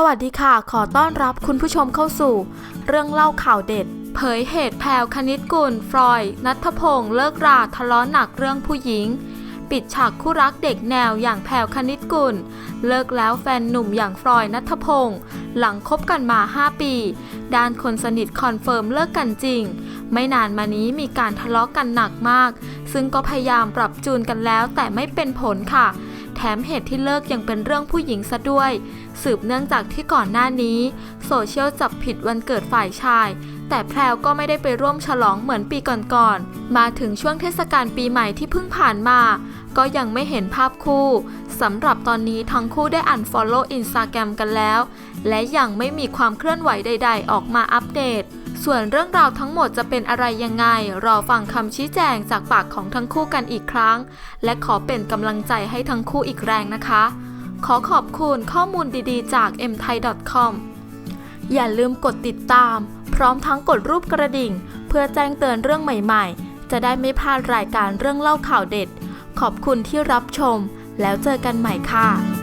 สวัสดีค่ะ ขอต้อนรับคุณผู้ชมเข้าสู่ เรื่องเล่าข่าวเด็ด เผยเหตุแพรวคณิตกุล ฟรอย นัทพงศ์เลิกราทะเลาะหนักเรื่องผู้หญิง ปิดฉากคู่รักเด็กแนวอย่างแพรวคณิตกุล เลิกแล้วแฟนหนุ่มอย่างฟรอยนัทพงศ์หลังคบกันมา 5 ปี ด้านคนสนิทคอนเฟิร์มเลิกกันจริง ไม่นานมานี้มีการทะเลาะกันหนักมาก ซึ่งก็พยายามปรับจูนกันแล้วแต่ไม่เป็นผลค่ะ แถมเหตุที่เลิกยังเป็นเรื่องผู้หญิงซะด้วย สืบเนื่องจากที่ก่อนหน้านี้ โซเชียลจับผิดวันเกิดฝ่ายชาย แต่แพรวก็ไม่ได้ไปร่วมฉลองเหมือนปีก่อนๆ มาถึงช่วงเทศกาลปีใหม่ที่เพิ่งผ่านมา ก็ยังไม่เห็นภาพคู่สำหรับตอนนี้ทั้งคู่ได้อันฟอลโล่อินสตาแกรมกันแล้ว และยังไม่มีความเคลื่อนไหวใด ๆ ออกมาอัปเดต ส่วนเรื่องราวทั้งหมดจะเป็นอะไรยังไง รอฟังคำชี้แจงจากปากของทั้งคู่กันอีกครั้ง และขอเป็นกำลังใจให้ทั้งคู่อีกแรงนะคะ ขอขอบคุณข้อมูลดีๆ จาก mthai.com อย่าลืมกดติดตาม พร้อมทั้งกดรูปกระดิ่ง เพื่อแจ้งเตือนเรื่องใหม่ๆ จะได้ไม่พลาดรายการเรื่องเล่าข่าวเด็ด ขอบคุณที่รับชม แล้วเจอกันใหม่ค่ะ